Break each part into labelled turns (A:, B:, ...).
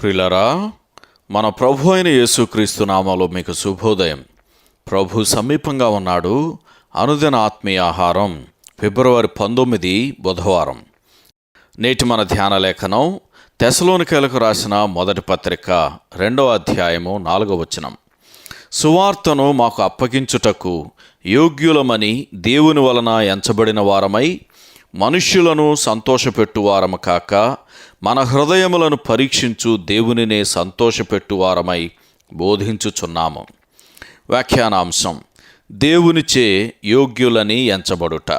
A: ప్రిలరా మన ప్రభు అయిన యేసుక్రీస్తు నామాలో మీకు శుభోదయం. ప్రభు సమీపంగా ఉన్నాడు. అనుదిన ఆత్మీయ ఆహారం. ఫిబ్రవరి పంతొమ్మిది బుధవారం. నేటి మన ధ్యాన లేఖనం తెసలోనికేలకు రాసిన మొదటి పత్రిక రెండవ అధ్యాయము నాలుగవ వచనం. సువార్తను మాకు అప్పగించుటకు యోగ్యులమని దేవుని వలన ఎంచబడిన వారమై మనుష్యులను సంతోషపెట్టువారము కాక మన హృదయములను పరీక్షించు దేవునినే సంతోషపెట్టువారమై బోధించుచున్నాము. వ్యాఖ్యానాంశం దేవునిచే యోగ్యులని ఎంచబడుట.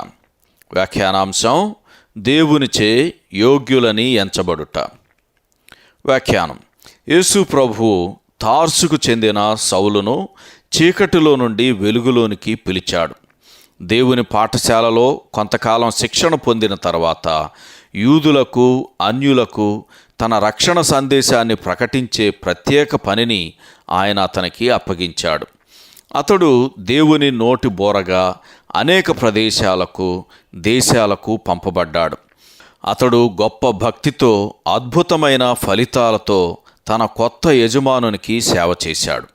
A: వ్యాఖ్యానాంశం దేవునిచే యోగ్యులని ఎంచబడుట. వ్యాఖ్యానం యేసు ప్రభువు తార్సుకు చెందిన సౌలును చీకటిలో నుండి వెలుగులోనికి పిలిచాడు. దేవుని పాఠశాలలో కొంతకాలం శిక్షణ పొందిన తర్వాత యూదులకు అన్యులకు తన రక్షణ సందేశాన్ని ప్రకటించే ప్రత్యేక పనిని ఆయన అతనికి అప్పగించాడు. అతడు దేవుని నోటి బోరగా అనేక ప్రదేశాలకు దేశాలకు పంపబడ్డాడు. అతడు గొప్ప భక్తితో అద్భుతమైన ఫలితాలతో తన కొత్త యజమానునికి సేవ చేశాడు.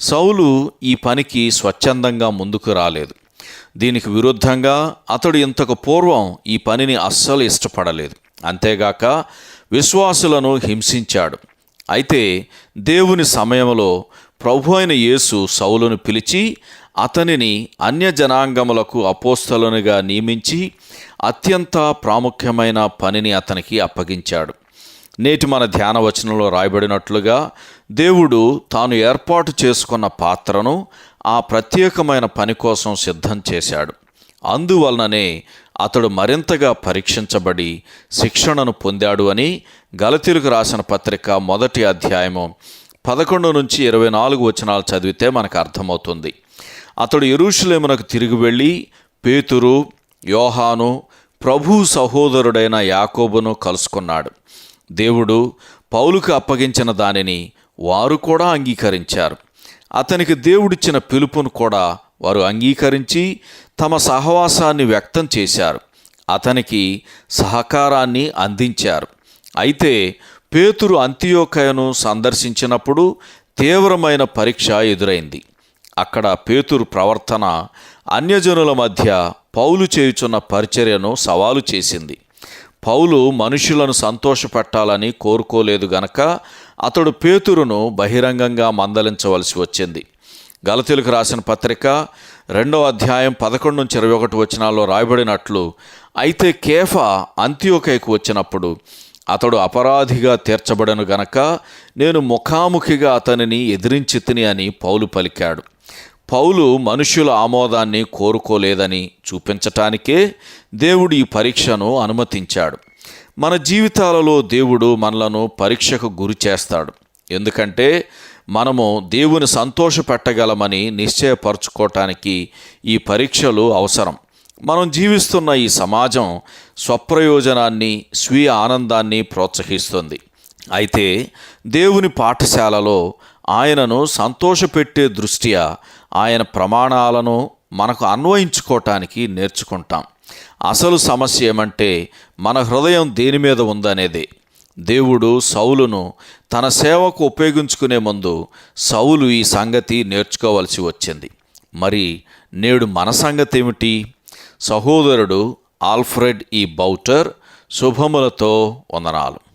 A: సౌలు ఈ పనికి స్వచ్ఛందంగా ముందుకు రాలేదు. దీనికి విరుద్ధంగా అతడు ఇంతకు పూర్వం ఈ పనిని అస్సలు ఇష్టపడలేదు. అంతేగాక విశ్వాసులను హింసించాడు. అయితే దేవుని సమయంలో ప్రభు అయిన యేసు సౌలును పిలిచి అతనిని అన్యజనాంగములకు అపోస్తలునిగా నియమించి అత్యంత ప్రాముఖ్యమైన పనిని అతనికి అప్పగించాడు. నేటి మన ధ్యాన వచనంలో రాయబడినట్లుగా దేవుడు తాను ఏర్పాటు చేసుకున్న పాత్రను ఆ ప్రత్యేకమైన పని కోసం సిద్ధం చేశాడు. అందువలననే అతడు మరింతగా పరీక్షించబడి శిక్షణను పొందాడు అని గలతీలకు రాసిన పత్రిక మొదటి అధ్యాయము పదకొండు నుంచి ఇరవై నాలుగు వచనాలు చదివితే మనకు అర్థమవుతుంది. అతడు ఎరుషులేమునకు తిరిగి వెళ్ళి పేతురు యోహాను ప్రభు సహోదరుడైన యాకోబును కలుసుకున్నాడు. దేవుడు పౌలుకు అప్పగించిన దానిని వారు కూడా అంగీకరించారు. అతనికి దేవుడిచ్చిన పిలుపును కూడా వారు అంగీకరించి తమ సహవాసాన్ని వ్యక్తం చేశారు. అతనికి సహకారాన్ని అందించారు. అయితే పేతురు అంత్యోకయను సందర్శించినప్పుడు తీవ్రమైన పరీక్ష ఎదురైంది. అక్కడ పేతురు ప్రవర్తన అన్యజనుల మధ్య పౌలు చేయుచున్న పరిచర్యను సవాలు చేసింది. పౌలు మనుషులను సంతోషపెట్టాలని కోరుకోలేదు గనక అతడు పేతురును బహిరంగంగా మందలించవలసి వచ్చింది. గలతీలకు రాసిన పత్రిక రెండవ అధ్యాయం పదకొండు నుంచి ఇరవై ఒకటి వచనాల్లో రాయబడినట్లు అయితే కేఫా అంత్యోకైకు వచ్చినప్పుడు అతడు అపరాధిగా తీర్చబడను గనక నేను ముఖాముఖిగా అతనిని ఎదిరించి తిని అని పౌలు పలికాడు. పౌలు మనుష్యుల ఆమోదాన్ని కోరుకోలేదని చూపించటానికే దేవుడు ఈ పరీక్షను అనుమతించాడు. మన జీవితాలలో దేవుడు మనలను పరీక్షకు గురి చేస్తాడు. ఎందుకంటే మనము దేవుని సంతోషపెట్టగలమని నిశ్చయపరచుకోవటానికి ఈ పరీక్షలు అవసరం. మనం జీవిస్తున్న ఈ సమాజం స్వప్రయోజనాన్ని స్వీయ ఆనందాన్ని ప్రోత్సహిస్తుంది. అయితే దేవుని పాఠశాలలో ఆయనను సంతోషపెట్టే దృష్ట్యా ఆయన ప్రమాణాలను మనకు అన్వయించుకోవటానికి నేర్చుకుంటాం. అసలు సమస్య ఏమంటే మన హృదయం దేని మీద ఉందనేదే. దేవుడు సౌలును తన సేవకు ఉపయోగించుకునే ముందు సౌలు ఈ సంగతి నేర్చుకోవలసి వచ్చింది. మరి నేడు మన సంగతి ఏమిటి? సహోదరుడు ఆల్ఫ్రెడ్ ఈ బౌటర్ శుభములతో వందనాలు.